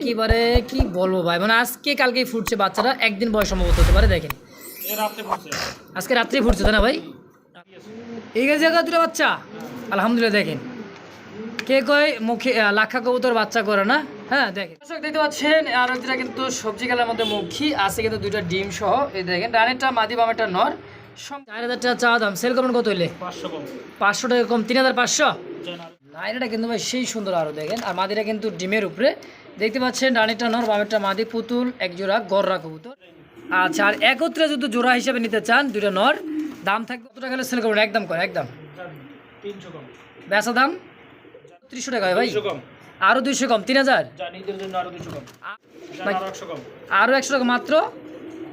একেবারে কি বলব ভাই? মানে আজকে কালকেই ফুটছে বাচ্চারা একদিন বয়স সম্ভবত হতে পারে দেখেন। আজকে রাত্রি ফুটছে তাই না ভাই? এই গেছে দুটো বাচ্চা? আলহামদুলিল্লাহ দেখেন। কে কয়? মুখে লাক্ষা কবুতর বাচ্চা করে না? হ্যাঁ দেখেন। দর্শক দেখতে পাচ্ছেন আর যেটা কিন্তু সবজি খেলার মধ্যে মুখী আছে কিন্তু দুইটা ডিম সহ। এই দেখেন রানেরটা মাদি বামেরটা নর। চার হাজার টাকা চা দাম। সেল করবেন কত হইলে? পাঁচশো টাকা কম তিন হাজার পাঁচশো? নাইরাটা কিন্তু ভাই সেই সুন্দর আরও দেখেন। আর মাদিরা কিন্তু ডিমের উপরে। দেখতে পাচ্ছেন রানীটা নর বামেরটা মাদি পুতুল এক জোড়া গররা কবুতর। আচ্ছা আর একত্রে যদি জোড়া হিসেবে নিতে চান দুইটা নর দাম থাকবে কত টাকা সেল করবেন একদম করে একদম। তিনশো বেচা দাম? ত্রিশশো টাকা ভাই। আরও দুইশো কম তিন হাজার? আরও একশো টাকা মাত্র?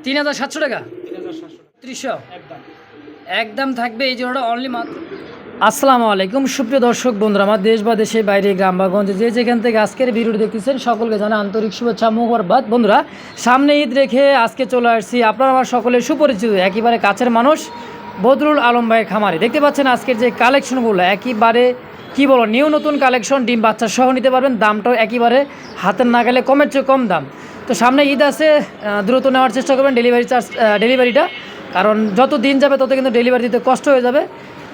তিন হাজার সাতশো টাকা? ত্রিশশো একদম। থাকবে এই জোড়াটা অনলি মাত্র। আসসালামু আলাইকুম। সুপ্রিয় দর্শক, বন্ধুরা, আমার দেশ বা দেশের বাইরে, গ্রাম বা গঞ্জে যে যেখান থেকে আজকের ভিডিওটি দেখতেছেন, সকলকে জানা আন্তরিক শুভেচ্ছা মুখরবাদ বন্ধুরা, সামনে ঈদ রেখে আজকে চলে আসছি আপনারা আমার সকলের সুপরিচিত, একেবারে কাছের মানুষ, বদরুল আলম ভাইয়ের খামারে। দেখতে পাচ্ছেন আজকের যে কালেকশনগুলো, একেবারে, কি বলো নিউ নতুন কালেকশন, ডিম বাচ্চা সহ নিতে পারবেন, দামটাও একেবারে হাতের নাগালে কমের চেয়ে কম দাম। তো সামনে ঈদ আছে দ্রুত নেওয়ার চেষ্টা করবেন ডেলিভারি চার্জ ডেলিভারিটা কারণ যত দিন যাবে, তত কিন্তু ডেলিভারি দিতে কষ্ট হয়ে যাবে।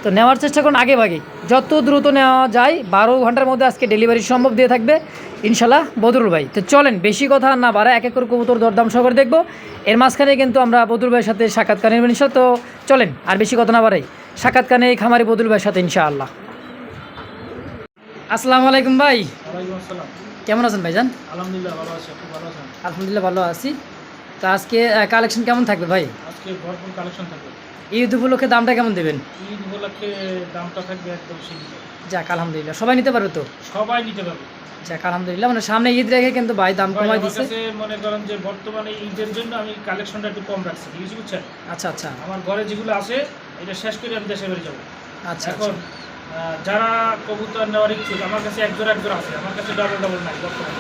তো নেওয়ার চেষ্টা করুন আগে ভাগে। যত দ্রুত নেওয়া যায় বারো ঘণ্টার মধ্যে আজকে ডেলিভারি সম্ভব দিয়ে থাকবে ইনশাল্লাহ বদরুল ভাই। তো চলেন বেশি কথা না বাড়া এক এক করে কবুতর দরদাম সহ করে দেখব। এর মাঝখানে কিন্তু আমরা বদরুল ভাইয়ের সাথে সাক্ষাৎকার নেবেন ইনশাল্লাহ। তো চলেন আর বেশি কথা না বাড়াই সাক্ষাৎকার নেই খামারি বদরুল ভাইয়ের সাথে ইনশাআল্লাহ। আসসালামু আলাইকুম ভাই। কেমন আছেন ভাইজান? আলহামদুলিল্লাহ ভালো আছি। খুব ভালো আছেন? আলহামদুলিল্লাহ ভালো আছি। তো আজকে কালেকশন কেমন থাকবে ভাই? আজকে ভরপুর কালেকশন থাকবে। ঈদ উপলক্ষে দামটা কেমন দেবেন? ঈদ উপলক্ষে দামটা থাকবে একদম সীমিত যাক আলহামদুলিল্লাহ। সবাই নিতে পারবে তো? সবাই নিতে পারবে। যাক আলহামদুলিল্লাহ। মানে সামনে ঈদ রেখে কিন্তু ভাই দাম কমাই দিছে। মনে করেন যে বর্তমানে ঈদের জন্য আমি কালেকশনটা একটু কম রাখছি বুঝি বুঝছেন? আচ্ছা আচ্ছা। আমার ঘরে যেগুলো আছে এটা শেষ করে আমি দেশে বেরিয়ে যাব। আচ্ছা এখন যারা কবুতর নেওয়ার ইচ্ছুক আমার কাছে এক জোড়া এক জোড়া আছে। আমার কাছে ডাবল ডাবল নাই বর্তমানে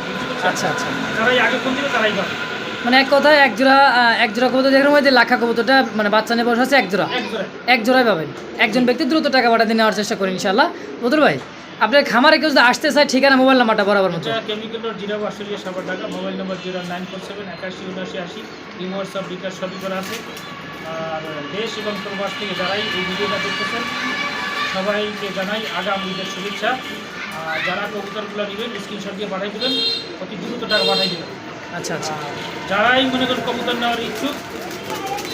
আচ্ছা আচ্ছা। যারাই আগে ফোন দিবে তারাই পাবে। মানে এক কথায় এক জোড়া এক জোড়া কবুতর যেরকম হয় যে লাখা কবুতরটা মানে বাচ্চা নিয়ে বসে আছে এক জোড়া। এক জোড়া। এক জোড়াই পাবেন। একজন ব্যক্তি দ্রুত টাকা পাঠাতে নেওয়ার চেষ্টা করেন ইনশাল্লাহ বদর ভাই আপনার খামারে কেউ যদি আসতে চায় ঠিকানা মোবাইল নাম্বারটা বরাবর মতো। কেমিক্যাল রোড জিরো অস্ট্রেলিয়া সাবার Dhaka mobile number zero nine four seven একাশি উনআশি আশি ইম হোয়াটসঅ্যাপ বিকাশ সবই করা আছে। আর দেশ এবং প্রবাস থেকে যারাই এই ভিডিওটা দেখতেছেন সবাইকে জানাই আগাম ঈদের শুভেচ্ছা। আর যারা কবুতরগুলো নেবেন স্ক্রিনশট দিয়ে দেবেন অতি দ্রুত টাকা দেবেন। আচ্ছা আচ্ছা। যারাই মনে করেন কবুতর নেওয়ার ইচ্ছুক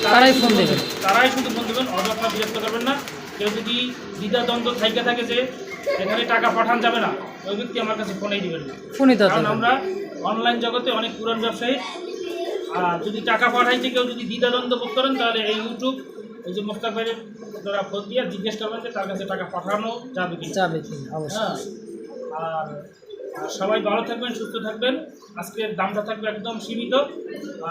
তারাই ফোন দেবেন। তারাই শুধু ফোন দেবেন অযথা বিরক্ত করবেন না। কেউ যদি দ্বিধাদ্বন্দ্ব থাইকে থাকে যে এখানে টাকা পাঠান যাবে না ওই ব্যক্তি আমার কাছে ফোনেই দিবেন না। ফোনই কারণ আমরা অনলাইন জগতে অনেক পুরান ব্যবসায়ী। আর যদি টাকা পাঠাইতে কেউ যদি দ্বিধাদ্বন্দ্ব বোধ করেন তাহলে এই ইউটিউব এই যে মোস্তাক ভাইয়ের দ্বারা ফোন দিয়ে জিজ্ঞেস করবেন যে তার কাছে টাকা পাঠানো যাবে কি যাবে কি অবশ্যই। হ্যাঁ। আর সবাই ভালো থাকবেন সুস্থ থাকবেন। আজকের দামটা থাকবে একদম সীমিত।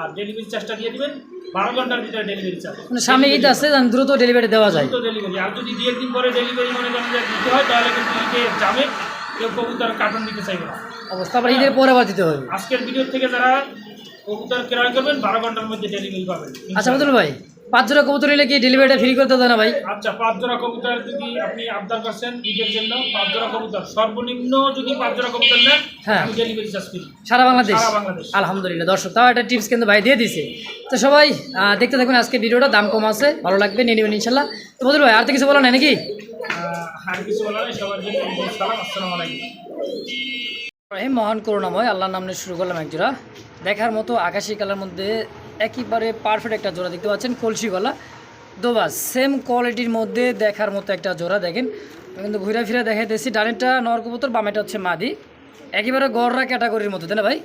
আর ডেলিভারি চার্জটা দিয়ে দেবেন। বারো ঘণ্টার ভিতরে ডেলিভারি চার্জ মানে সামনে ঈদ আছে দ্রুত ডেলিভারি দেওয়া যায়। দ্রুত ডেলিভারি আর যদি দু একদিন পরে ডেলিভারি মনে করেন দিতে হয় তাহলে কিন্তু ঈদে যাবে। কেউ কবুতর কার্টন দিতে চাইবে না। অবস্থা আবার ঈদের পরে আবার দিতে হবে। আজকের ভিডিও থেকে যারা কবুতর ক্রয় করবেন বারো ঘণ্টার মধ্যে ডেলিভারি পাবেন। আচ্ছা বদল ভাই পাঁচ জোড়া কবুতর নিলে কি ডেলিভারিটা ফ্রি করতে দেয় না ভাই? আচ্ছা পাঁচ জোড়া কবুতর যদি আপনি আবদার করছেন ঈদের জন্য পাঁচ জোড়া কবুতর। সর্বনিম্ন যদি পাঁচ জোড়া কবুতর নেন হ্যাঁ। আমি ডেলিভারি চার্জ করি। সারা বাংলাদেশ? সারা বাংলাদেশ। আলহামদুলিল্লাহ। দর্শক তাও একটা টিপস কিন্তু ভাই দিয়ে দিছে তো সবাই দেখতে থাকুন আজকে ভিডিওটা দাম কম আছে ভালো লাগবে নিয়ে নেবেন ইনশাল্লাহ। তো বদল ভাই আর তো কিছু বলা নাই নাকি? আর কিছু বলার নেই সবার জন্য সালাম আসসালামু আলাইকুম। মহান করুণাময় আল্লাহর নাম নিয়ে শুরু করলাম এক জোড়া। দেখার মতো আকাশি কালার মধ্যে একেবারে পারফেক্ট একটা জোড়া দেখতে পাচ্ছেন কলসি গলা দোবাস সেম কোয়ালিটির মধ্যে দেখার মতো একটা জোড়া দেখেন। কিন্তু ঘুরে ফিরে দেখাইতেছি ডানেরটা নর কবুতর বামেটা হচ্ছে মাদি। একেবারে গররা ক্যাটাগরির মতো তাই না ভাই?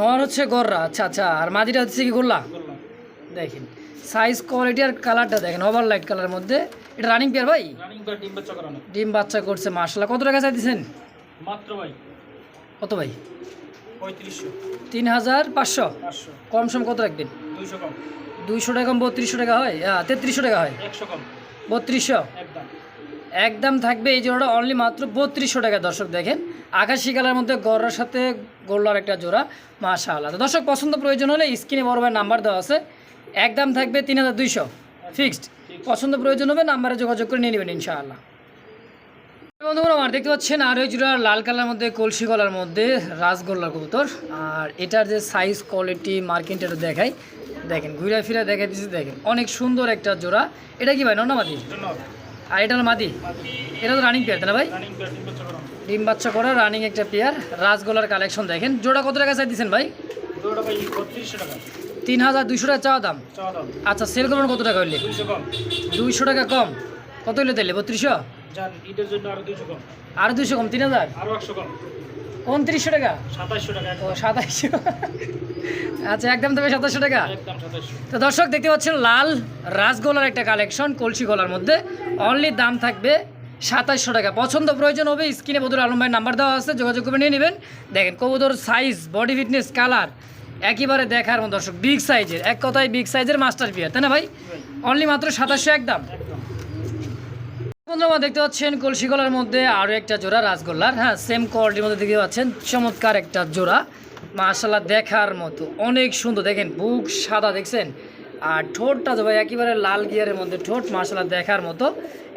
নর হচ্ছে গররা আচ্ছা আচ্ছা আর মাদিটা হচ্ছে কি গোল্লা? দেখেন সাইজ কোয়ালিটি আর কালারটা দেখেন ওভার লাইট কালারের মধ্যে। এটা রানিং পেয়ার ভাই? ডিম বাচ্চা ডিম বাচ্চা করছে মার্শাল্লাহ কত টাকা চাইতেছেন? মাত্র ভাই। কত ভাই? পঁয়ত্রিশশো। তিন হাজার পাঁচশো। কম সম কত রাখবেন? দুইশো কম। দুইশো টাকা কম বত্রিশশো টাকা হয়? তেত্রিশশো টাকা হয়? একশো কম। বত্রিশশো? একদম। একদম থাকবে এই জোড়াটা অনলি মাত্র বত্রিশশো টাকা দর্শক দেখেন। আকাশি কালার মধ্যে গড়ার সাথে গোল্লার একটা জোড়া মাশা আল্লাহ দর্শক পছন্দ প্রয়োজন হলে স্ক্রিনে বড় ভাই নাম্বার দেওয়া আছে। একদম থাকবে তিন হাজার দুইশো ফিক্সড। পছন্দ প্রয়োজন হবে নাম্বারে যোগাযোগ করে নিয়ে নেবেন ইনশাআল্লাহ। বন্ধুরা আমার দেখতে পাচ্ছেন আর ওই জোড়া লাল কালার মধ্যে কলসি গলার মধ্যে রাসগোল্লা কবুতর। আর এটার যে সাইজ কোয়ালিটি মার্কিংটা এটা দেখাই। দেখেন ঘুরে ফিরে দেখাই দিচ্ছি দেখেন। অনেক সুন্দর একটা জোড়া। এটা কি ভাই নন্না মাদি? আর এটা মাদি? এটা তো রানিং পেয়ার তাই না ভাই? ডিম বাচ্চা করা রানিং একটা পেয়ার রাসগোলার কালেকশন দেখেন জোড়া কত টাকা চাই দিচ্ছেন ভাই? তিন হাজার দুইশো টাকা চাওয়া দাম। আচ্ছা সেল করবেন কত টাকা হইলে? দুইশো টাকা কম। কত হইলে তাইলে বত্রিশশো? আরও দুইশো কম। তিন হাজার? উনত্রিশশো টাকা? ও সাতাইশশো। আচ্ছা একদম দেবে সাতাশশো টাকা? তো দর্শক দেখতে পাচ্ছেন লাল রাসগোলার একটা কালেকশন কলসি গলার মধ্যে। অনলি দাম থাকবে সাতাশশো টাকা। পছন্দ প্রয়োজন হবে স্ক্রিনে বদুর আলম ভাইয়ের নাম্বার দেওয়া আছে যোগাযোগ করে নিয়ে নেবেন। দেখেন কবুতর সাইজ বডি ফিটনেস কালার একেবারে দেখার মতো দর্শক। বিগ সাইজের এক কথায় বিগ সাইজের মাস্টার পিয়ার তাই না ভাই? অনলি মাত্র সাতাশশো একদম বন্ধুরা দেখতে পাচ্ছেন কলসি গলার মধ্যে আরও একটা জোড়া রাসগোল্লার। হ্যাঁ সেম কোয়ালিটির মধ্যে দেখতে পাচ্ছেন। চমৎকার একটা জোড়া। মাশাল্লাহ দেখার মতো। অনেক সুন্দর। দেখেন বুক সাদা দেখছেন? আর ঠোঁটটা তো ভাই একেবারে লাল গিয়ারের মধ্যে ঠোঁট মাশাল্লাহ দেখার মতো।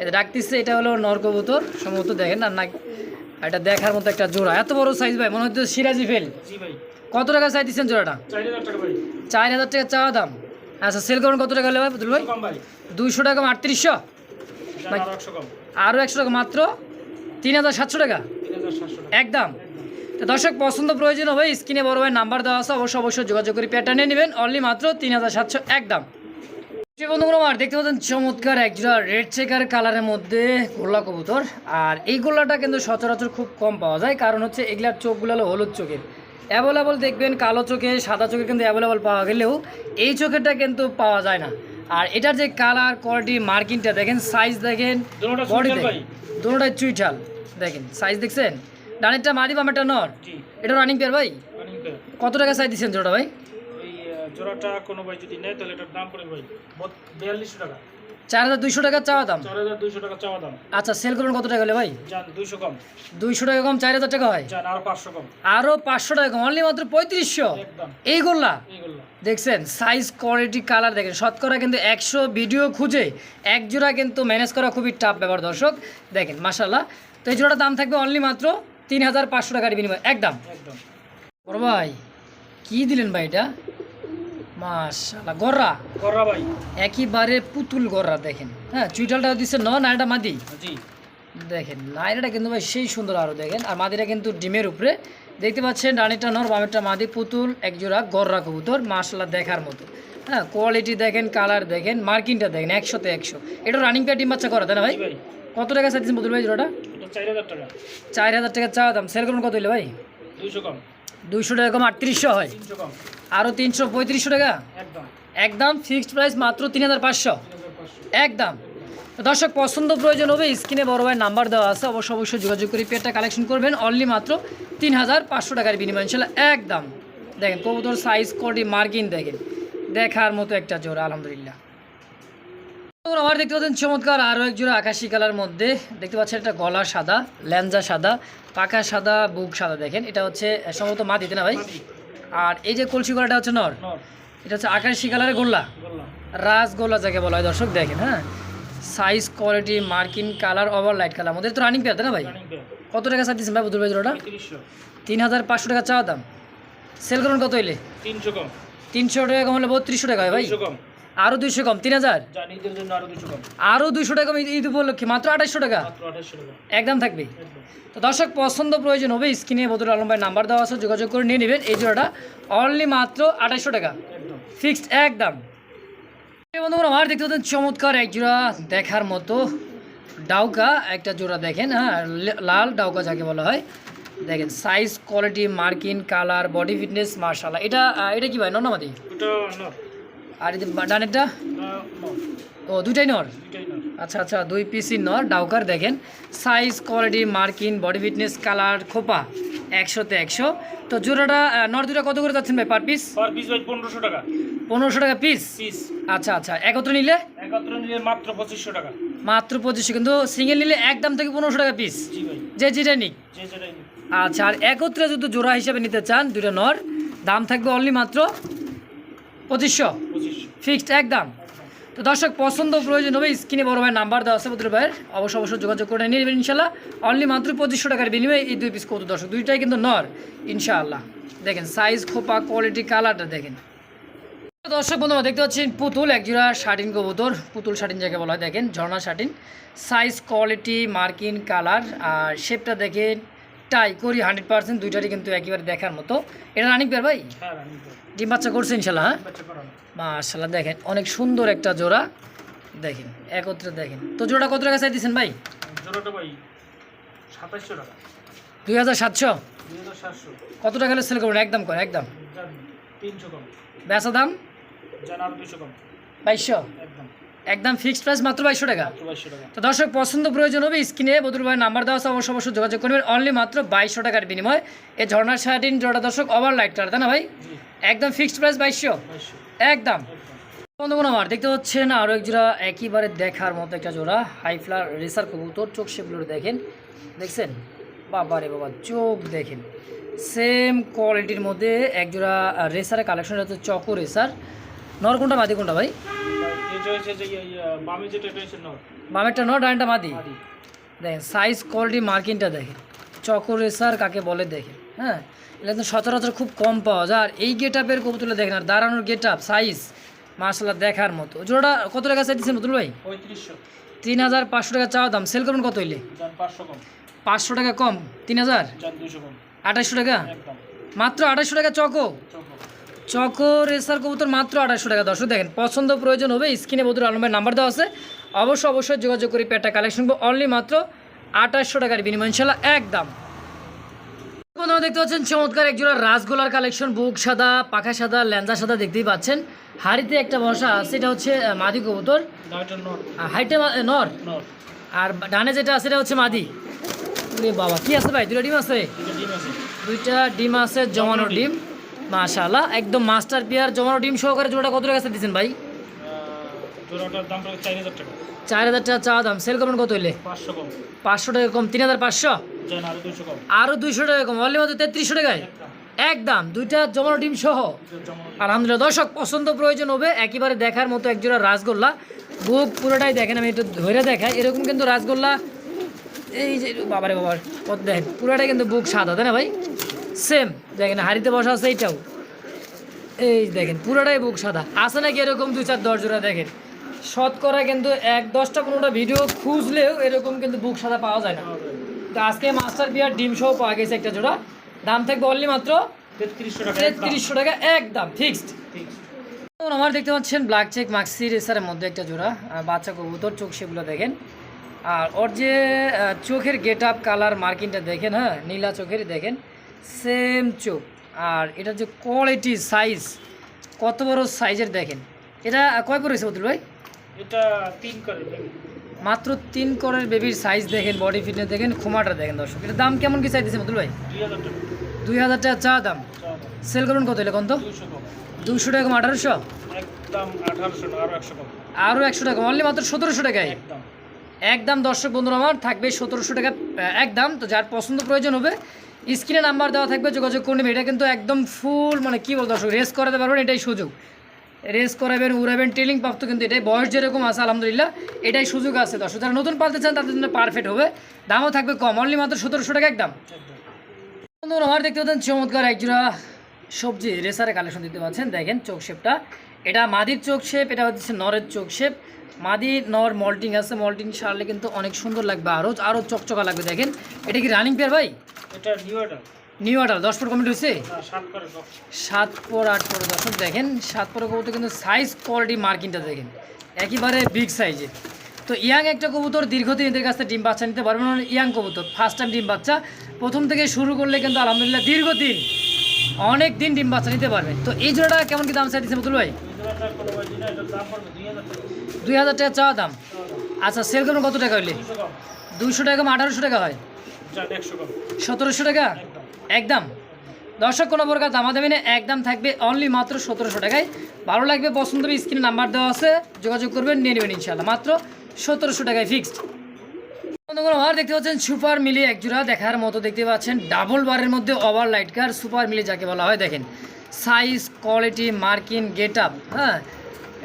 এটা ডাকতেছে এটা হলো নরকবুতর। সম্ভবত দেখেন আর না এটা দেখার মতো একটা জোড়া। এত বড় সাইজ ভাই মনে হচ্ছে সিরাজি ফেল। কত টাকা চাইতেছেন জোড়াটা? চার হাজার টাকা চাওয়া দাম। আচ্ছা সেল করুন কত টাকা হলে ভাই। দুইশো টাকা আটত্রিশশো? আরও একশো টাকা মাত্র তিন হাজার সাতশো টাকা। একদম। তো দর্শক পছন্দ প্রয়োজন হবে স্ক্রিনে বড় ভাই নাম্বার দেওয়া আছে অবশ্যই অবশ্যই যোগাযোগ করে প্যাটার্নে নেবেন। অনলি মাত্র তিন হাজার সাতশো একদম। বন্ধুগুলো আমার দেখতে পাচ্ছেন চমৎকার একজোড়া রেড চেকার কালারের মধ্যে গোল্লা কবুতর। আর এই গোল্লাটা কিন্তু সচরাচর খুব কম পাওয়া যায় কারণ হচ্ছে এগুলার চোখগুলো হলো হলুদ চোখের। অ্যাভেলেবল দেখবেন কালো চোখে সাদা চোখে কিন্তু অ্যাভেলেবল পাওয়া গেলেও এই চোখেরটা কিন্তু পাওয়া যায় না। আর এটার যে কালার কোয়ালিটি মার্কিংটা দেখেন সাইজ দেখেন বডি দেখেন দুটোটাই চুইঠাল দেখেন সাইজ দেখছেন? ডানেরটা মাদি বামেরটা নর? নট এটা রানিং পেয়ার ভাই? কত টাকা সাইজ দিচ্ছেন জোড়া ভাই? জোড়াটা কোনো ভাই যদি নেয় তাহলে এটার দাম পড়ে ভাই বিয়াল্লিশশো টাকা। চার হাজার দুইশো টাকা চাওয়া দাম? চার হাজার দুইশো টাকা চাওয়া দাম। আচ্ছা সেল করবেন কত টাকা হলে ভাই? দুইশো কম। দুইশো টাকা কম চার হাজার টাকা হয়? আরও পাঁচশো কম। আরও পাঁচশো টাকা কম অনলি মাত্র পঁয়ত্রিশশো? এই গোল্লা? দেখছেন সাইজ কোয়ালিটি কালার দেখেন। শতকরা কিন্তু একশো ভিডিও খুঁজে এক জোড়া কিন্তু ম্যানেজ করা খুবই টাফ ব্যাপার দর্শক। দেখেন মাসাল্লাহ তো এই জোড়াটার দাম থাকবে অনলি মাত্র তিন হাজার পাঁচশো টাকার বিনিময়। একদম। একদম। বড় ভাই কি দিলেন ভাই এটা? মাশাল্লাহ গররা? কররা ভাই। একেবারে পুতুল গররা দেখেন। হ্যাঁ চুইটালটা দিচ্ছে ন নাইটা মাদি? জি। দেখেন নাইরাটা কিন্তু ভাই সেই সুন্দর আরও দেখেন। আর মাদিটা কিন্তু ডিমের উপরে। দেখতে পাচ্ছেন রানিটা নর বামেরটা মাদি পুতুল একজোড়া গররা কবুতর মাশাল্লাহ দেখার মতো। হ্যাঁ কোয়ালিটি দেখেন কালার দেখেন মার্কিংটা দেখেন একশোতে একশো। এটা রানিং পেয়ার ডিম বাচ্চা করা তাই না ভাই? কত টাকা চাইছেন পুতুল ভাই জোড়াটা? চার হাজার টাকা। চাওয়া দাম। সেল করুন কত হইলে ভাই? দুইশো কম। দুইশো টাকা কম আটত্রিশশো হয়। আরও তিনশো পঁয়ত্রিশশো টাকা? একদম। একদম ফিক্সড প্রাইস মাত্র তিন হাজার পাঁচশো? একদম। দর্শক পছন্দ প্রয়োজন হবে স্ক্রিনে বড় ভাই নাম্বার দেওয়া আছে অবশ্যই অবশ্যই যোগাযোগ করে পেয়ারটা কালেকশন করবেন। অনলি মাত্র তিন হাজার পাঁচশো টাকার বিনিময় ইনশাল্লাহ। একদম। দেখেন কবুতর সাইজ কোয়ালিটি মার্কিন দেখেন। দেখার মতো একটা জোড়া আলহামদুলিল্লাহ। তো আমার দেখতে পাচ্ছেন চমৎকার আরও এক জোড়া আকাশি কালার মধ্যে। দেখতে পাচ্ছেন একটা গলা সাদা ল্যাঞ্জা সাদা পাকা সাদা বুক সাদা দেখেন। এটা হচ্ছে সম্ভবত মা দিতে না ভাই? আর এই যে কলসি গলাটা হচ্ছে নর। এটা হচ্ছে আকাশি কালারের গোল্লা। রাজ রাসগোল্লা যাকে বলা হয় দর্শক দেখেন হ্যাঁ? Size quality marking colour over light colour আমাদের তো রানিং পেয়ার তাই না ভাই? কত টাকা সার দিচ্ছেন ভাই বুধুর ভাই জোড়াটা? তিন হাজার পাঁচশো টাকা চাওয়া দাম। সেল করুন কত এলে তিনশো কম। তিনশো টাকা কম হলে বত্রিশশো টাকা হয় ভাই। কম। আরও দুইশো কম তিন হাজার? আরও দুইশো টাকা কম ঈদ- উপলক্ষে মাত্র আঠাশশো টাকা? একদম থাকবে? তো দর্শক পছন্দ প্রয়োজন হবে স্ক্রিনে বদুর আলম ভাই নাম্বার দেওয়া আছে যোগাযোগ করে নিয়ে নেবেন। এই জোড়াটা অনলি মাত্র আঠাশশো টাকা। ফিক্সড একদম বন্ধুরা আমার দেখতে পাচ্ছেন চমৎকার এক জোড়া দেখার মতো ডাউকা। একটা জোড়া দেখেন হ্যাঁ লাল ডাউকা যাকে বলা হয়। দেখেন size quality marking colour body fitness মার্শাল্লাহ এটা এটা কি ভাই নর। আর এই ডানেরটা ও দুইটাই নর? আচ্ছা আচ্ছা দুই পিসি নর ডাউকার দেখেন। Size quality marking body fitness colour খোপা একশোতে একশো। তো জোড়াটা নর দুটা কত করে যাচ্ছেন ভাই পার পিস পার পিস ভাই পনেরোশো টাকা। পনেরোশো টাকা পিস পিস আচ্ছা আচ্ছা একত্র নিলে? একত্র নিলে মাত্র পঁচিশশো টাকা। মাত্র পঁচিশশো কিন্তু সিঙ্গেল নিলে একদম থেকে পনেরোশো টাকা পিস যে যেটা নিক। আচ্ছা আর একত্রে যদি জোড়া হিসেবে নিতে চান দুটো নর দাম থাকবে অনলি মাত্র পঁচিশশো? ফিক্সড একদম। তো দর্শক পছন্দ প্রয়োজন হবে স্ক্রিনে বড় ভাই নাম্বার দেওয়া আছে বুতুল ভাইয়ের। অবশ্য অবশ্যই যোগাযোগ করে নিয়ে নেবেন ইনশাল্লাহ। অনলি মাত্র পঁচিশশো টাকার বিনিময়ে এই দুই পিস কত দর্শক। দুইটাই কিন্তু নর ইনশাআল্লাহ। দেখেন সাইজ খোপা কোয়ালিটি কালারটা দেখেন। দর্শক বন্ধুরা দেখতে পাচ্ছেন পুতুল একজোড়া শার্টিন কবুতর। পুতুল শার্টিন যাকে বলা হয় দেখেন ঝর্ণা শার্টিন সাইজ কোয়ালিটি মার্কিন কালার আর শেপটা দেখেন টাই করি হান্ড্রেড পার্সেন্ট দুইটারই কিন্তু একেবারে দেখার মতো। এটা রানিক পেয়ার ভাই? হ্যাঁ ডিম বাচ্চা করছে ইনশাল্লাহ হ্যাঁ? মাশাল্লাহ দেখেন অনেক সুন্দর একটা জোড়া। দেখেন একত্রে দেখেন। তো জোড়া কত টাকা চাইতেছেন ভাই? জোড়াটা ভাই সাতাশশো টাকা। দুই হাজার সাতশো? কত টাকা হলে সেল করবেন? একদম করে একদম। তিনশো কম। বেচা দাম? দুশো কম। বাইশশো? একদম। একদম ফিক্সড প্রাইস মাত্র বাইশশো টাকা? তো দর্শক পছন্দ প্রয়োজন হবে স্ক্রিনে বদরুল ভাই নাম্বার দেওয়া আছে অবশ্য অবশ্যই যোগাযোগ করবেন। অনলি মাত্র বাইশশো টাকার বিনিময়। এই ঝর্ণার শার্টিন জোড়া দর্শক ওভার লাইটটার তাই না ভাই? একদম ফিক্সড প্রাইস বাইশশো? একদম। বন্ধুগণ আমার দেখতে পাচ্ছেন আরও এক জোড়া একইবারে দেখার মতো একটা জোড়া হাই ফ্লার রেসার কবুতর চোখ সেগুলো দেখেন। দেখছেন? বাবা রে বাবা চোখ দেখেন। সেম কোয়ালিটির মধ্যে এক জোড়া রেসারের কালেকশন হচ্ছে চকো রেসার নর কোনটা মাদি কোনটা ভাই? হচ্ছে হচ্ছে বামেরটা নর ডানটা মাদি? দেখেন সাইজ কোয়ালিটি মার্কিংটা দেখেন। চকো রেসার কাকে বলে দেখেন। হ্যাঁ? এটা কিন্তু সচরাচর খুব কম পাওয়া যায়। আর এই গেট আপের কবুতরগুলো দেখেন আর দাঁড়ানোর গেট আপ সাইজ মার্শাল্লাহ দেখার মতো। জোড়াটা কত টাকা চাইতেছেন মতুল ভাই? তিন হাজার পাঁচশো টাকা চাওয়া দাম। সেল করুন কত হইলে? পাঁচশো টাকা কম। তিন হাজার? আঠাশশো টাকা? মাত্র আঠাশশো টাকা চকো? চকো। রেসার কবুতর মাত্র আঠাশশো টাকা। দর্শক দেখেন পছন্দ প্রয়োজন হবে স্ক্রিনে বদুর আলমের নাম্বার দেওয়া আছে। অবশ্যই অবশ্যই যোগাযোগ করি পেটা কালেকশন অনলি মাত্র আঠাশশো টাকার বিনিময় ইনশাল্লাহ একদম। বন্ধুরা দেখতে পাচ্ছেন চমৎকার একজোড়া রাসগোলার কালেকশন বুক সাদা পাখা সাদা ল্যাঞ্জা সাদা দেখতেই পাচ্ছেন। হাড়িতে একটা বসা সেটা হচ্ছে মাদি কবুতর। হাইটে নর আর ডানে যেটা আছে সেটা হচ্ছে মাদি। বাবা কি আছে ভাই? দুটো ডিম আছে? আছে। দুইটা ডিম আছে জমানো ডিম। মাশাআল্লাহ একদম মাস্টার পিয়ার জমানো ডিম সহকারে জোড়াটা কত টাকা দিচ্ছেন ভাই? চার হাজার টাকা। চা দাম। সেল করবেন কত হইলে? পাঁচশো কম। টাকা কম তিন হাজার পাঁচশো? আরও দুইশো টাকা কম। অনলি মাত্র তেত্রিশশো টাকায়? একদম দুইটা জমানো ডিম সহ? আলহামদুলিল্লাহ দর্শক পছন্দ প্রয়োজন হবে একেবারে দেখার মতো একজোড়া রাসগোল্লা। বুক পুরোটাই দেখেন আমি একটু ধরে দেখাই। এরকম কিন্তু রাসগোল্লা এই যে বাবারে বাবার কত দেখেন পুরোটাই কিন্তু বুক সাদা তাই না ভাই? সেম দেখেন হাড়িতে বসা আছে এইটাও। এই দেখেন পুরোটাই বুক সাদা। আছে নাকি এরকম দুই চার দশ জোড়া দেখেন? শতকরা কিন্তু এক দশটা পনেরোটা ভিডিও খুঁজলেও এরকম কিন্তু বুক সাদা পাওয়া যায় না। তো আজকে মাস্টার বিয়ার ডিম সহ পাওয়া গেছে একটা জোড়া। দাম থাকবে অনলি মাত্র তেত্রিশশো টাকা একদম। তেত্রিশশো টাকা একদম ফিক্সড আমার দেখতে পাচ্ছেন ব্ল্যাক চেক মাক্সি রেসারের মধ্যে একটা জোড়া বাচ্চা কবুতর চোখ সেগুলো দেখেন। আর ওর যে চোখের গেট আপ কালার মার্কিংটা দেখেন হ্যাঁ নীলা চোখের দেখেন সেম চোখ। আর এটার যে কোয়ালিটি সাইজ কত বড় সাইজের দেখেন। এটা কয় পড়েছে অতুল ভাই? এটা তিন করে। মাত্র তিন করের বেবির সাইজ দেখেন বডি ফিটনেস দেখেন খুমাটা দেখেন দর্শক। এটার দাম কেমন কি চাইতেছে অতুল ভাই? দুই হাজার টাকা চা দাম। সেল করুন কত হলে কত দুশো টাকা কম আঠারোশো? আরও একশো টাকা অনলি মাত্র সতেরোশো টাকায়। একদম। দর্শক বন্ধুরা আমার থাকবে সতেরোশো টাকা একদম। তো যার পছন্দ প্রয়োজন হবে স্ক্রিনে নাম্বার দেওয়া থাকবে যোগাযোগ করে নেবেন এটা কিন্তু একদম ফুল মানে কী বল দর্শক রেস করাতে পারবেন এটাই সুযোগ। রেস করাবেন, উড়াবেন ট্রেলিং প্রাপ্ত কিন্তু এটাই। বয়স যেরকম আছে, আলহামদুলিল্লাহ, এটাই সুযোগ আছে দর্শক। যারা নতুন পালতে চান, তাদের জন্য পারফেক্ট হবে। দামও থাকবে কম। অনলি মাত্র সতেরোশো টাকা একদম। বন্ধুরা, আমার দেখতে পাচ্ছেন চমৎকার একজোড়া সবজি রেসারে কালেকশন দিতে পাচ্ছেন। দেখেন চোখ শেপটা। এটা মাদির চোখ শেপ, এটা হচ্ছে নরের চোখ শেপ। মাদি, নর মল্টিং আছে। মল্টিং সারলে কিন্তু অনেক সুন্দর লাগবে আরও আরও চকচকা লাগবে, দেখেন। এটা কি রানিং পেয়ার ভাই? এটা নিউ নিউ অর্ডার দশ পর কমেন্ট হয়েছে? সাত পর আট পর দর্শক দেখেন সাত পর কবুতর কিন্তু সাইজ কোয়ালিটি মার্কিংটা দেখেন। একেবারে বিগ সাইজে তো ইয়াং একটা কবুতর দীর্ঘদিন এদের কাছ থেকে ডিম বাচ্চা নিতে পারবেন ইয়াং কবুতর ফার্স্ট টাইম ডিম বাচ্চা। প্রথম থেকে শুরু করলে কিন্তু আলহামদুলিল্লাহ দীর্ঘদিন অনেক দিন ডিম বাচ্চা নিতে পারবে। তো এই জোড়াটা কেমন কি দাম চাইতেছে মতুল ভাই? দুই হাজার টাকা। চাওয়া দাম। আচ্ছা সেল কত টাকা হইলে? দুশো দুইশো টাকা আঠারোশো টাকা হয়। সতেরোশো টাকা? একদম। দর্শক কোনো প্রকার দামাদামি নেই একদম থাকবে অনলি মাত্র সতেরোশো টাকায়। ভালো লাগবে পছন্দ হবে স্ক্রিনে নাম্বার দেওয়া আছে যোগাযোগ করবেন নিয়ে নেবেন ইনশাল্লাহ মাত্র সতেরোশো টাকায় ফিক্সড বন্ধুগণ আমার দেখতে পাচ্ছেন সুপার মিলি একজোড়া দেখার মতো দেখতে পাচ্ছেন। ডাবল বারের মধ্যে ওভার লাইট কার সুপার মিলি যাকে বলা হয় দেখেন। Size quality marking get up হ্যাঁ?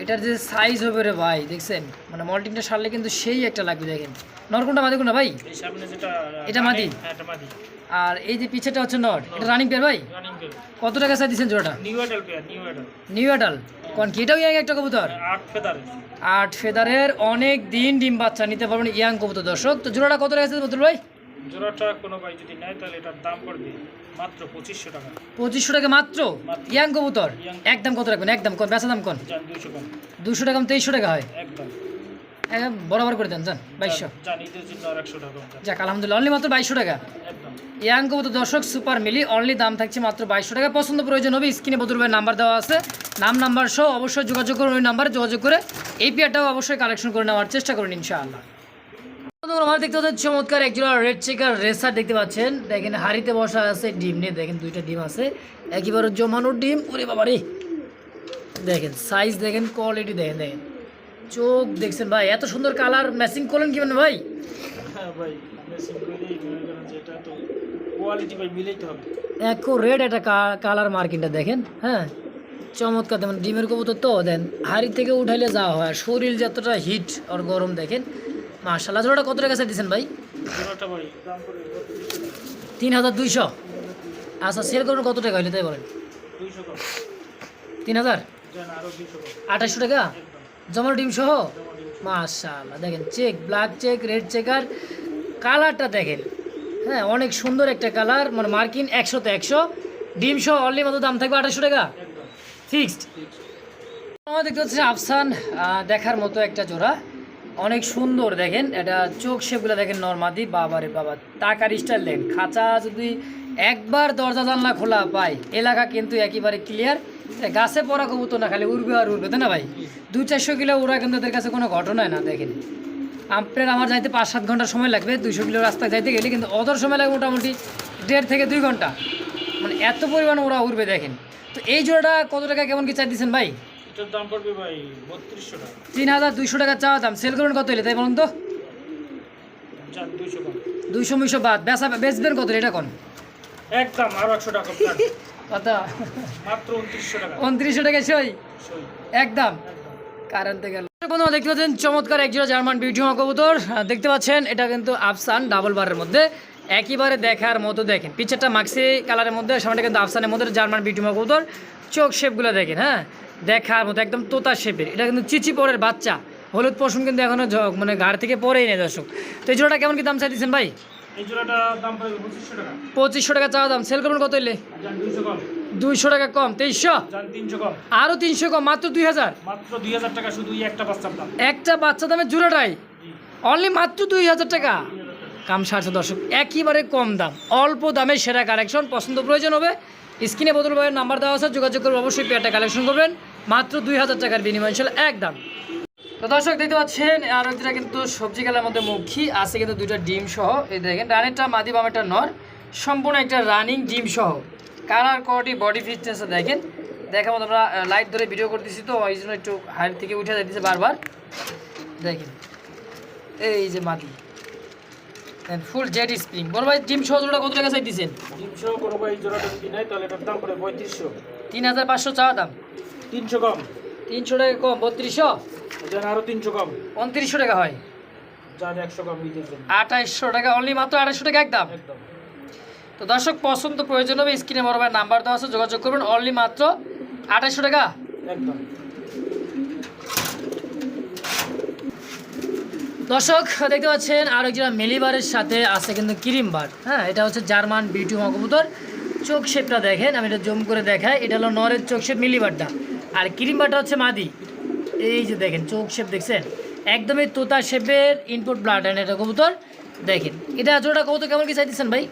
এটার যে সাইজ হবে রে ভাই দেখছেন? মানে মল্টিংটা সারলে কিন্তু সেই একটা লাগবে দেখেন। নরকুনটা মাদি কোনটা ভাই? এটা মাদি? হ্যাঁ আর এই যে পিছেটা হচ্ছে নট এটা রানিং পেয়ার ভাই? কত টাকা চাই দিচ্ছেন জোড়াটা? New adult pair new adult new adult কোন কি? এটাও ইয়াং একটা কবুতর? আট ফেদার আট ফেদারের অনেক দিন ডিম বাচ্চা নিতে পারবেন ইয়াং কবুতর। দর্শক তো জোড়াটা কত টাকা বতুল ভাই? জোড়াটা কোনো ভাই যদি নেয় তাহলে এটার দাম পড়বে মাত্র পঁচিশশো টাকা। পঁচিশশো টাকা মাত্র। ইয়াং কবুতর? একদম কত রাখবেন? একদম কোন বেচা দাম কোন দুশো টাকা তেইশশো টাকা হয়। একদম। বরাবর করে দেন যান বাইশশো। যাক আলহামদুলিল্লাহ অনলি মাত্র বাইশশো টাকা। ইয়াং কবুতর দর্শক সুপার মিলি অনলি দাম থাকছে মাত্র বাইশশো টাকা। পছন্দ প্রয়োজন হবে স্ক্রিনে বদুর ভাইয়ের নাম্বার দেওয়া আছে। নাম নাম্বার সহ অবশ্যই যোগাযোগ করুন ওই নাম্বারে যোগাযোগ করে এই পেয়ারটাও অবশ্যই কালেকশন করে নেওয়ার চেষ্টা করুন ইনশাআল্লাহ। আমার দেখতে পাচ্ছেন চমৎকার একজোড়া রেড চেকার রেসার দেখতে পাচ্ছেন। দেখেন হাড়িতে বসা আছে ডিম নিয়ে দেখেন দুইটা ডিম আছে। একেবারে জমানো ডিম ওরে বাবারে। দেখেন সাইজ দেখেন কোয়ালিটি দেখেন দেখেন। চোখ দেখছেন ভাই এত সুন্দর কালার ম্যাচিং করলেন কি মানে ভাই? হ্যাঁ ভাই তো কোয়ালিটি হবে। রেড একটা কালার মার্কিংটা দেখেন হ্যাঁ? চমৎকার ডিমের কবুতর তো দেন হাড়ি থেকে উঠাইলে যাওয়া হয় আর শরীর যতটা হিট আর গরম দেখেন মার্শাল্লাহ জোড়াটা কত টাকা দিচ্ছেন ভাই? তিন হাজার দুইশো। আচ্ছা সেল কত টাকা হইলে তাই বলেন? তিন হাজার? আঠাশশো টাকা? জমার ডিম সহ? মাশাল দেখেন check black check red check আর কালারটা দেখেন। হ্যাঁ অনেক সুন্দর একটা কালার মানে মার্কিন একশোতে একশো। ডিম সহ অনলি মতো দাম থাকবে আঠাশশো টাকা। ফিক্সড আমার দেখতে হচ্ছে আফসান দেখার মতো একটা জোড়া। অনেক সুন্দর দেখেন, এটা চোখ শেপগুলো দেখেন নর্মাদি, বাবারে বাবা, টাকার স্টাইল দেখেন। খাঁচা যদি একবার দরজা জানলা খোলা পায়, এলাকা কিন্তু একেবারে ক্লিয়ার গাছে পড়া কবুতর না, খালি উড়বে আর উড়বে, তাই না ভাই? দু চারশো কিলো ওরা কিন্তু ওদের কাছে কোনো ঘটনাই না, দেখেন। আপনার আমার যাইতে পাঁচ সাত ঘণ্টা সময় লাগবে, দুইশো কিলো রাস্তায় যাইতে গেলে কিন্তু ওদের সময় লাগবে মোটামুটি দেড় থেকে দুই ঘণ্টা। মানে এত পরিমাণ ওরা উড়বে, দেখেন। তো এই জোড়াটা কত টাকা, কেমন কি চাই দিচ্ছেন ভাই? এটার দাম পড়বে ভাই বত্রিশশো টাকা। তিন হাজার দুইশো টাকা চাওয়া দাম। সেল কত হলে তাই বলুন তো? দুইশো মিশো বাদ। বেচা বেচবেন কত এটা কোন? একদম একশো টাকা কত মাত্র উনত্রিশশো টাকা। উনত্রিশশো টাকা সই? একদম। কারেন্টে গেল বন্ধুরা দেখতে পাচ্ছেন চমৎকার একজোড়া জার্মান বিউটিমা কবুতর। দেখতে পাচ্ছেন এটা কিন্তু আফসান ডাবল বারের মধ্যে। একেবারে দেখার মতো দেখেন। পিছেরটা মাক্সি কালারের মধ্যে সামনেটা কিন্তু আফসানের মধ্যে জার্মান বিউটিমা কবুতর। চোখ শেপগুলো দেখেন হ্যাঁ? দেখার মতো একদম তোতা শেপের। এটা কিন্তু চিচি পরের বাচ্চা। হলুদ পশম কিন্তু এখনও জ- মানে গাড়ি থেকে পরেই নেই দর্শক। তো এই জোড়াটা কেমন কি দাম চাইছেন ভাই? পঁচিশশো টাকা। চাওয়া দাম। সেল করবেন কত যান দুইশো টাকা কম তেইশশো? যান তিনশো কম। মাত্র দুই হাজার একটা বাচ্চা দামের জোড়াটাই? অনলি মাত্র দুই হাজার টাকা? দুই হাজার টাকা। কাম সারছে দর্শক। একেবারে কম দাম। অল্প দামে সেরা কালেকশন পছন্দ প্রয়োজন হবে। স্ক্রিনে বদল ভাইয়ের নাম্বার দেওয়া আছে, যোগাযোগ করে অবশ্যই পেয়ারটা কালেকশন করবেন। মাত্র দুই হাজার টাকার বিনিময় ছিল এক দাম। তো দর্শক, দেখতে পাচ্ছেন আর যেটা কিন্তু সবজি কালার মধ্যে মুখী, আছে কিন্তু দুইটা ডিম সহ। এই দেখেন, রানেরটা মাদি, বামেরটা নর, সম্পূর্ণ একটা রানিং ডিম সহ। কালার কোয়ালিটি বডি ফিটনেস দেখেন। দেখার মতো আমরা লাইট ধরে ভিডিও করতেছি তো, ওই জন্য একটু হাইট থেকে উঠে যাইতেছে বারবার। দেখেন, এই যে মাদি। ফুল জেড স্প্রিং বড় ভাই ডিম সহ জোড়া কত টাকা চাই দিচ্ছেন তিনশো কোনো ভাই জোড়াটা যদি নেয় তাহলে এটার দাম পড়বে পঁয়ত্রিশশো। তিন হাজার পাঁচশো চাওয়া দাম। তিনশো কম। তিনশো টাকা কম বত্রিশশো? যান আরও তিনশো কম। উনত্রিশশো টাকা হয়। যান একশো কম ঈদের জন্য। আঠাইশশো টাকা অনলি মাত্র আঠাইশশো টাকা একদম। একদম। তো দর্শক পছন্দ প্রয়োজন হবে স্ক্রিনে বড় ভাই নাম্বার দেওয়া আছে যোগাযোগ করবেন অনলি মাত্র আঠাইশশো টাকা। একদম। দর্শক দেখতে পাচ্ছেন আর একজন মেলিবারের সাথে আছে কিন্তু কিরিমবার হ্যাঁ এটা হচ্ছে জার্মান বিউটি মকবুতর চোখ শেপটা দেখেন আমি এটা জম করে দেখাই। এটা হলো নরের চোখ শেপ মিলিবারটা আর কিরিমবারটা হচ্ছে মাদি। এই যে দেখেন চোখ শেপ দেখছেন? একদমই তোতা শেপের ইনপুট ব্লাড অ্যান্ড এটা কবুতর। দেখেন এটা জোড়া কবুতর কেমন কি চাইতেছেন ভাই?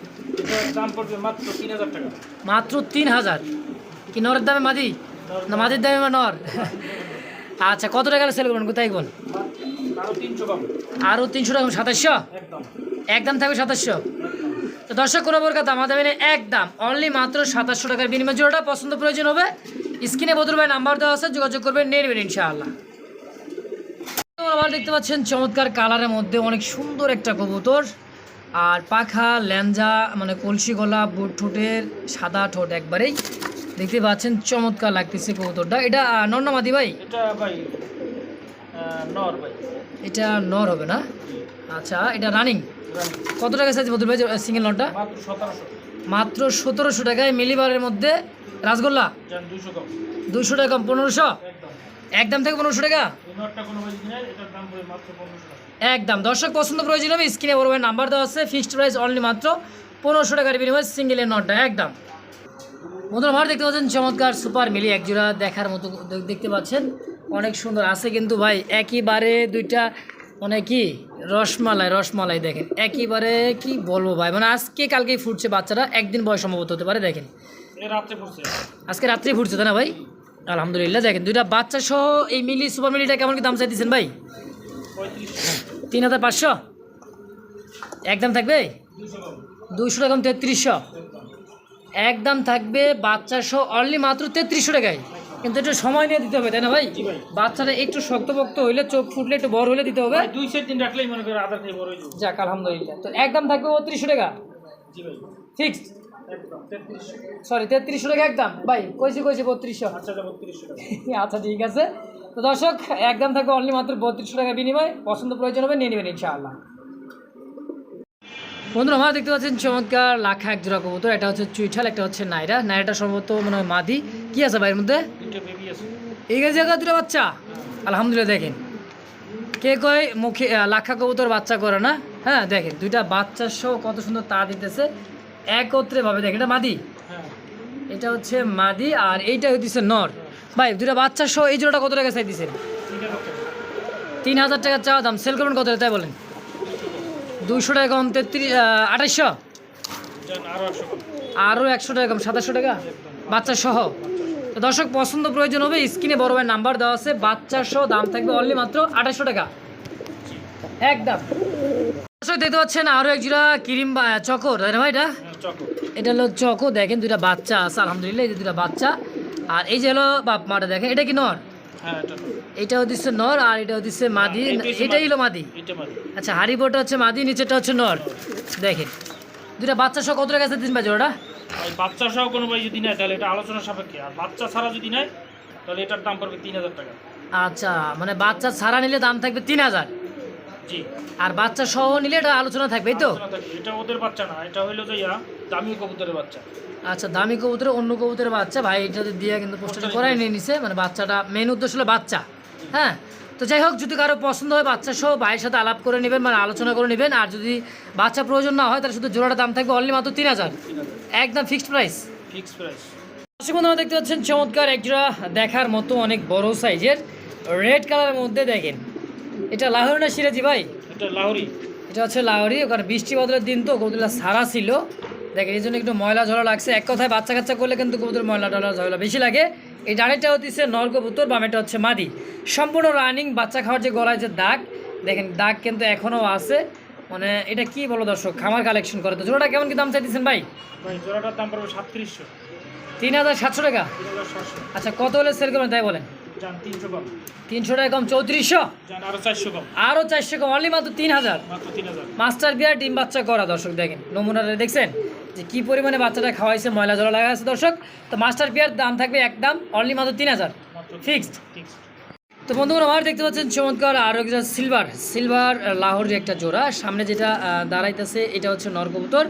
মাত্র তিন হাজার কি নরের দামে মাদি? না মাদির দামে নর? আচ্ছা কত টাকা সেল করবেন? কোথায় কোন আরও তিনশো টাকা সাতাশশো? একদম একদম থাকবে সাতাশশো। তো দর্শক, কোনো প্রকার দাম দাম। অনলি মাত্র সাতাশশো টাকার বিনিময় জোড়াটা পছন্দ প্রয়োজন হবে। স্ক্রিনে বদল ভাই নাম্বার দেওয়া আছে, যোগাযোগ করবেন, নিয়ে নেবেন ইনশাআল্লাহ। দেখতে পাচ্ছেন, চমৎকার কালারের মধ্যে অনেক সুন্দর একটা কবুতর। আর পাখা ল্যাঞ্জা মানে কলসি গলা, বুট ঠোঁটের সাদা ঠোঁট একবারেই। দেখতে পাচ্ছেন চমৎকার লাগতেছে কবুতরটা। এটা নর না মাদি ভাই? এটা ভাই নর ভাই। এটা নর হবে না? আচ্ছা এটা রানিং কত টাকা সাইজ মধুর ভাই সিঙ্গেল নটটা মাত্র সতেরোশো। টাকায় মিলিবারের মধ্যে রাসগোল্লা? দুশো টাকা কম পনেরোশো? একদম। থেকে পনেরোশো টাকা? একদম দর্শক পছন্দ প্রয়োজন হবে স্ক্রিনে বড় নাম্বার দেওয়া আছে ফিক্সড প্রাইস অনলি মাত্র পনেরোশো টাকার বিনিময়ে সিঙ্গেলের নটটা একদম বন্ধুরা আমার দেখতে পাচ্ছেন চমৎকার সুপার মিলি একজোড়া দেখার মতো দেখতে পাচ্ছেন। অনেক সুন্দর আছে কিন্তু ভাই একইবারে দুইটা মানে কি রসমালাই রসমালাই দেখেন। একইবারে কি বলব ভাই মানে আজকে কালকেই ফুটছে বাচ্চারা একদিন বয়স সম্ভবত হতে পারে দেখেন। আজকে রাত্রি ফুটছে তাই না ভাই? আলহামদুলিল্লাহ দেখেন দুইটা বাচ্চা সহ এই মিলি সুপার মিলিটা কেমন কি দাম চাইতেছেন ভাই? তিন হাজার পাঁচশো? একদম থাকবে? দুশো দুইশো টাকা তেত্রিশশো। একদম থাকবে বাচ্চা সহ অনলি মাত্র তেত্রিশশো টাকায়। কিন্তু একটু সময় নিয়ে দিতে হবে তাই না ভাই? বাচ্চাটা একটু শক্তপোক্ত হইলে চোখ ফুটলে একটু বড় হলে দিতে হবে। দুই সেট দিন রাখলেই মনে করে আধার থেকে বড় হয়ে যাক আলহামদুলিল্লাহ। তো একদম থাকবে বত্রিশশো টাকা। জি ভাই। ফিক্সড সরি তেত্রিশশো। টাকা একদম। ভাই কইছি কইছি বত্রিশশো। আচ্ছা টাকা। আচ্ছা ঠিক আছে। তো দর্শক একদম থাকবে অনলি মাত্র বত্রিশশো টাকা বিনিময়। পছন্দ প্রয়োজন হবে নিয়ে নেবেন ইনশাআল্লাহ। বন্ধুরা আমার দেখতে পাচ্ছেন চমৎকার লাখা এক জোড়া কবুতর। এটা হচ্ছে চুইঠাল একটা হচ্ছে নাইরা। নাইরাটা সম্ভবত মনে হয় মাদি। কি আছে ভাইয়ের মধ্যে? দুইটা বেবি আছে। জায়গা দুটো বাচ্চা? আলহামদুলিল্লাহ দেখেন। কে কয় মুখে লাখা কবুতর বাচ্চা করে না? হ্যাঁ দেখেন দুইটা বাচ্চা সহ কত সুন্দর তা দিতেছে। একত্রে ভাবে দেখেন এটা মাদি? হ্যাঁ। এটা হচ্ছে মাদি আর এইটা হইতেছে নর। ভাই দুটা বাচ্চা সহ এই জোড়াটা কত টাকা তিনটা রকম তিন হাজার টাকা চাওয়া দাম। সেল করবেন কত তাই বলেন? দুইশো টাকা কম তেত্রিশ কম আরও একশো টাকা কম সাতাশশো টাকা? বাচ্চা সহ। তো দর্শক পছন্দ প্রয়োজন হবে স্ক্রিনে বড় ভাই নাম্বার দেওয়া আছে বাচ্চা সহ দাম থাকবে অনলি মাত্র আঠাশশো টাকা। একদম। দর্শক দেখতে পাচ্ছেন আরও এক জোড়া ক্রিম বা চকর তাই না ভাই এটা? হ্যাঁ এটা হলো চকো দেখেন দুইটা বাচ্চা আছে আলহামদুলিল্লাহ এই যে দুইটা বাচ্চা। আর এই যে হলো বাপ মাটা দেখেন এটা কি নর? হ্যাঁ এটা এটা হচ্ছে নর আর এটা হচ্ছে মাদি। হ্যাঁ, হচ্ছে এটাই হলো মাদি। আচ্ছা হাড়ি বোটা হচ্ছে মাদি নিচেটা হচ্ছে নর। দেখেন। দুটা বাচ্চা সহ কত টাকা দিন বাজে ওটা বাচ্চা সহ কোনো ভাই যদি নেয় তাহলে এটা আলোচনা সাপেক্ষে। আর বাচ্চা ছাড়া যদি নেয় তাহলে এটার দাম পড়বে তিন হাজার টাকা। আচ্ছা মানে বাচ্চা ছাড়া নিলে দাম থাকবে তিন হাজার। জি। আর বাচ্চা সহ নিলে এটা আলোচনা থাকবে তো? এটা ওদের বাচ্চা না এটা হইল যে ইয়া দামি কবুতরের বাচ্চা। আচ্ছা দামি কবুতরে অন্য কবুতরের বাচ্চা। ভাই এটা দিয়ে কিন্তু পোস্টার করাই নিয়ে নিছে মানে বাচ্চাটা মেন উদ্দেশ্য হলো বাচ্চা। হ্যাঁ? তো যাই হোক যদি কারও পছন্দ হয় বাচ্চা সহ ভাইয়ের সাথে আলাপ করে নেবেন মানে আলোচনা করে নেবেন। আর যদি বাচ্চা প্রয়োজন না হয় তাহলে শুধু জোড়াটা দাম থাকবে অনলি মাত্র তিন হাজার। একদম ফিক্সড প্রাইস ফিক্সড প্রাইস দর্শক বন্ধুরা দেখতে পাচ্ছেন চমৎকার একজোড়া দেখার মতো অনেক বড় সাইজের রেড কালারের মধ্যে দেখেন। এটা লাহোর না সিরাজি ভাই? এটা লাহোরি। এটা হচ্ছে লাহোরি ওখানে বৃষ্টি বদলের দিন তো কবুতরটা সারা ছিল। দেখেন এই জন্য একটু ময়লা ঝরা লাগছে। এক কথায় বাচ্চা কাচ্চা করলে কিন্তু কবুতর ময়লা টয়লা ঝরা বেশি লাগে। এই ডানেরটা হচ্ছে নর কবুতর বামেটা হচ্ছে মাদি। সম্পূর্ণ রানিং বাচ্চা খাওয়ার যে গলায় যে দাগ দেখেন দাগ কিন্তু এখনও আছে। মানে এটা কি বলো দর্শক খামার কালেকশন করে তো। জোড়াটা কেমন কি দাম চাইতেছেন ভাই? ভাই জোড়াটার দাম পড়বে সাতত্রিশশো। তিন হাজার সাতশো টাকা? আচ্ছা কত হলে সেল করবেন তাই বলেন? তিনশো টাকা কম চৌত্রিশশো? আরও চারশো কম। অনলি মাত্র তিন হাজার মাস্টার বিয়ার ডিম বাচ্চা করা দর্শক দেখেন নমুনাটা দেখছেন? যে কি পরিমাণে বাচ্চাটা খাওয়াইছে ময়লা জলা লাগা আছে দর্শক। তো মাস্টার বিয়ার দাম থাকবে একদম অনলি মাত্র তিন হাজার ফিক্সড তো বন্ধুরা আমার দেখতে পাচ্ছেন চমৎকার আরও একটা সিলভার সিলভার লাহোরের একটা জোড়া সামনে যেটা দাঁড়াইতেছে এটা হচ্ছে নর কবুতর।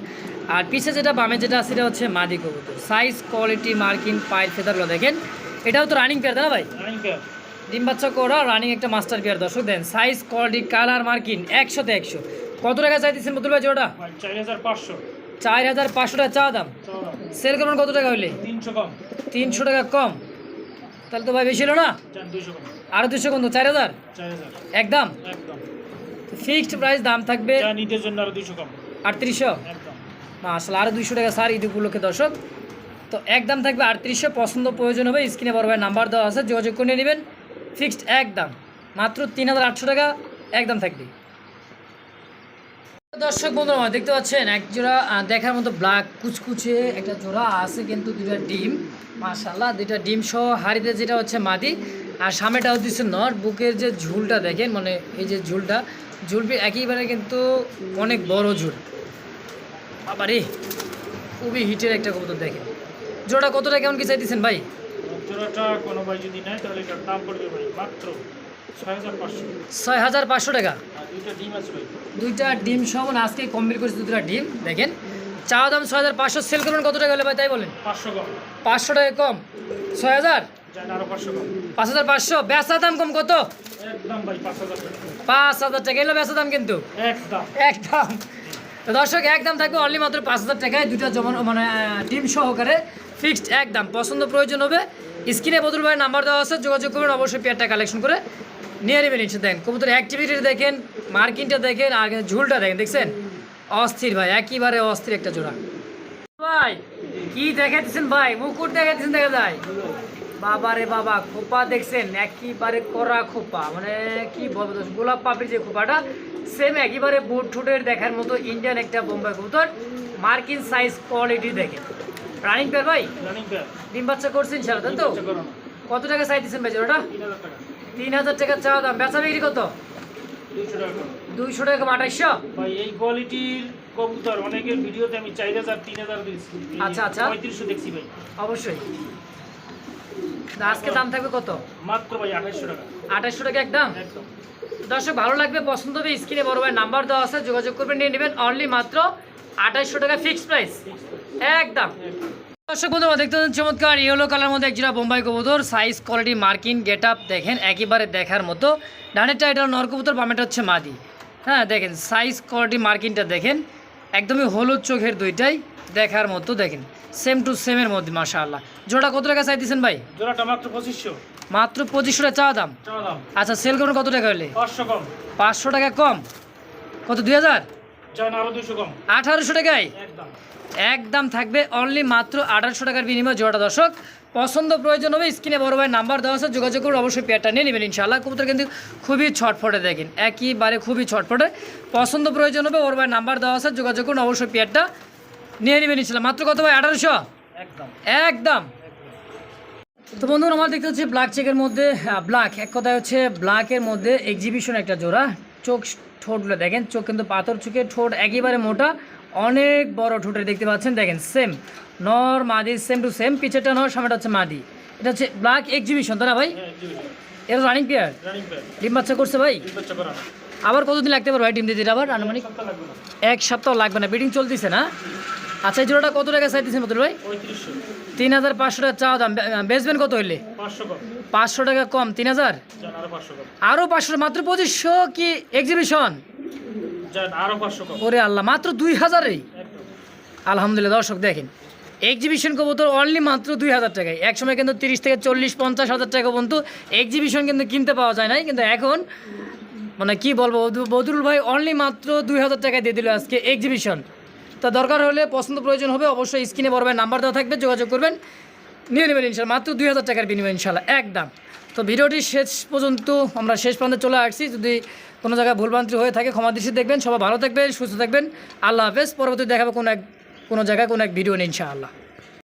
আর পিছে যেটা বামে যেটা আছে এটা হচ্ছে মাদি কবুতর। সাইজ কোয়ালিটি মার্কিং পায়ের ফেদারগুলো দেখেন। এটাও তো রানিং পেয়ার না ভাই? রানিং পেয়ার ডিম বাচ্চা করা রানিং একটা মাস্টার পেয়ার দর্শক দেন। সাইজ কোয়ালিটি কালার মার্কিং একশোতে একশো। কত টাকা চাইতেছেন বতুল ভাই জোড়া ভাই চার হাজার পাঁচশো। চার হাজার পাঁচশো টাকা চা দাম। সেল করবেন কত টাকা হইলে? তিনশো কম। তিনশো টাকা কম। তাহলে তো ভাই বেশি হলো না? যান দুইশো কম। দুশো কত চার হাজার? একদম? ফিক্সড প্রাইস দাম থাকবে যা ঈদের জন্য আরও দুইশো কম। আটত্রিশশো? আসলে আরও দুইশো টাকা স্যার ঈদ উপলক্ষে দর্শক। তো একদম থাকবে আটত্রিশশো, পছন্দ প্রয়োজন হবে, স্ক্রিনে বড় ভাই নাম্বার দেওয়া আছে, যোগাযোগ করে নেবেন। ফিক্সড একদম মাত্র তিন হাজার আটশো টাকা একদম থাকবে। দর্শক বন্ধুরা আমার দেখতে পাচ্ছেন, এক জোড়া দেখার মতো ব্ল্যাক কুচকুচে একটা জোড়া আছে, কিন্তু দুটা ডিম। মাশাল্লাহ দুইটা ডিম সহ হাড়িতে যেটা হচ্ছে মাদি, আর সামনেটা হচ্ছে নর বুকের যে ঝুলটা দেখেন মানে এই যে ঝুলটা, ঝুলটি একইবারে কিন্তু অনেক বড় ঝুল। বাবারে, খুবই হিটের একটা কবুতর দেখেন। জোড়া কতটা কেমন কি চাইতেছেন ভাই? জোড়াটা কোনো ভাই যদি নেয় তাহলে এটার দাম পড়বে ভাই মাত্র ছয় হাজার পাঁচশো টাকা? দুইটা ডিম আছে ভাই। দুইটা ডিম সহ আজকে কমপ্লিট করেছে দুটা ডিম দেখেন। চাওয়া দাম ছয় হাজার পাঁচশো সেল করবেন কত টাকা হলে ভাই তাই বলেন? পাঁচশো কম। পাঁচশো টাকা কম। ছয় হাজার পাঁচ হাজার পাঁচশো বেচা দাম কম কত? পাঁচ হাজার টাকা। এলো বেচা দাম কিন্তু? একদম। দর্শক একদম থাকবে অনলি মাত্র পাঁচ হাজার টাকায় দুটা জমান মানে ডিম সহকারে। ফিক্সড একদম। পছন্দ প্রয়োজন হবে, স্ক্রিনে বদল ভাই নাম্বার দেওয়া আছে, যোগাযোগ করবেন অবশ্যই পেয়ারটা কালেকশন করে। নিয়ে নেবেন ইচ্ছে দেখেন কবুতর অ্যাক্টিভিটি দেখেন মার্কিংটা দেখেন, আর ঝুলটা দেখেন, দেখছেন? অস্থির ভাই, একেবারে অস্থির একটা জোড়া। ভাই, কি দেখাচ্ছেন ভাই? মুকুট দেখাচ্ছেন দেখা যায়। বাবা রে বাবা, খোপা দেখছেন? একেবারে করা খোপা মানে কি বলব গোলাপ পাপড়ি যে খোপাটা সেম একেবারে বুট ঠুটের দেখার মতো ইন্ডিয়ান একটা বোম্বাই কবুতর মার্কিন সাইজ কোয়ালিটি দেখেন। রানিং পেয়ার ভাই? রানিং ডিম বাচ্চা করছেন সারা তাই তো? কত টাকা চাইতেছেন ভাই জোড়াটা? তিন হাজার টাকা। চাওয়া দাম। বেচা বিক্রি কত? দুইশো টাকা। আঠাইশশো ভাই এই কোয়ালিটির কবুতর অনেকের ভিডিওতে আমি চার হাজার তিন হাজার আচ্ছা, আচ্ছা। পঁয়ত্রিশশো দেখছি ভাই। অবশ্যই। আজকে দাম থাকবে কত? মাত্র ভাই আঠাইশশো টাকা। আঠাইশশো টাকা একদম? একদম। দর্শক ভালো লাগবে পছন্দ হবে স্ক্রিনে বড় ভাই নাম্বার দেওয়া আছে যোগাযোগ করবেন নিয়ে নেবেন অনলি মাত্র আঠাইশশো টাকা ফিক্সড প্রাইস একদম। দর্শক বন্ধুরা দেখতে পাচ্ছেন চমৎকার ইয়েলো কালার মধ্যে একজোড়া বোম্বাই কবুতর। Size quality marking get up দেখেন একেবারে দেখার মতো। ডানেরটা এটা নর কবুতর বামেটা হচ্ছে মাদি। হ্যাঁ দেখেন সাইজ কোয়ালিটি মার্কিংটা দেখেন। একদমই হলুদ চোখের দুইটাই দেখার মতো দেখেন। সেম টু সেমের মধ্যে মাশাআল্লাহ। জোড়া কত টাকা চাইতেছেন ভাই? জোড়াটা মাত্র পঁচিশশো। মাত্র পঁচিশশো টাকা চাওয়া দাম? আচ্ছা সেল করুন কত টাকা হলে? পাঁচশো কম। পাঁচশো টাকা কম। কত দুই হাজার? আঠারোশো টাকায়? একদম থাকবে অনলি মাত্র আঠারোশো টাকার বিনিময়ে জোড়াটা দর্শক। পছন্দ প্রয়োজন হবে স্ক্রিনে বড় ভাই নাম্বার দেওয়া আছে যোগাযোগ করে অবশ্যই পেয়ারটা নিয়ে নেবেন ইনশাআল্লাহ। কবুতর কিন্তু খুবই ছটফটে দেখেন একইবারে খুবই ছটফটে। পছন্দ প্রয়োজন হবে ওর ভাই নাম্বার দেওয়া আছে যোগাযোগ করুন অবশ্যই পেয়ারটা নিয়ে নেবেন ইনশাল্লাহ মাত্র কত ভাই আঠারোশো? একদম। একদম। তো বন্ধুরা আমার দেখতে হচ্ছে ব্ল্যাক চেকের মধ্যে ব্ল্যাক এক কথায় হচ্ছে ব্ল্যাকের মধ্যে এক্সিবিশন একটা জোড়া। চোখ ঠোঁটগুলো দেখেন চোখ কিন্তু পাথর চোখে ঠোঁট একেবারে মোটা। অনেক বড় ঠোঁটের দেখতে পাচ্ছেন দেখেন সেম নর মাদি সেম টু সেম পিছেরটা নর সামনেটা হচ্ছে মাদি। এটা হচ্ছে ব্ল্যাক এক্সিবিশন তাই না ভাই? হ্যাঁ এটা রানিং পেয়ার ডিম বাচ্চা করছে ভাই? আবার কতদিন লাগতে পারে ভাই ডিম দিতে? আবার আনুমানিক এক সপ্তাহ লাগবে না বিডিং চলতেছে না। আচ্ছা এই জোড়াটা কত টাকা চাইতেছেন মতুল ভাই? তিন হাজার পাঁচশো টাকা চাওয়া দাম। বেচবেন কত হইলে? পাঁচশো টাকা কম তিন হাজার? আরও পাঁচশো মাত্র পঁচিশশো কি এক্সিবিশন ওরে আল্লাহ মাত্র দুই হাজারেই? আলহামদুলিল্লাহ দর্শক দেখেন এক্সিবিশন কবুতর অনলি মাত্র দুই হাজার টাকায়। এক সময় কিন্তু তিরিশ থেকে চল্লিশ পঞ্চাশ হাজার টাকা পর্যন্ত এক্সিবিশন কিন্তু কিনতে পাওয়া যায় নাই কিন্তু এখন মানে কি বলব বদরু- বদরুল ভাই অনলি মাত্র দুই হাজার টাকায় দিয়ে দিল আজকে এক্সিবিশন তা দরকার হলে পছন্দ প্রয়োজন হবে অবশ্যই স্ক্রিনে বড় ভাই নাম্বার দেওয়া থাকবে যোগাযোগ করবেন। নিয়ে নেবেন ইনশাল্লাহ মাত্র দুই হাজার টাকার বিনিময় ইনশাল্লাহ একদম। তো ভিডিওটি শেষ পর্যন্ত আমরা শেষ পর্যন্ত চলে আসছি যদি কোনো জায়গায় ভুলভ্রান্তি হয়ে থাকে, ক্ষমা দৃষ্টি দেখবেন, সবাই ভালো থাকবেন, সুস্থ থাকবেন। আল্লাহ হাফেজ পরবর্তী দেখাবো কোনো এক কোনো জায়গায় কোনো এক ভিডিও নেই ইনশাআল্লাহ।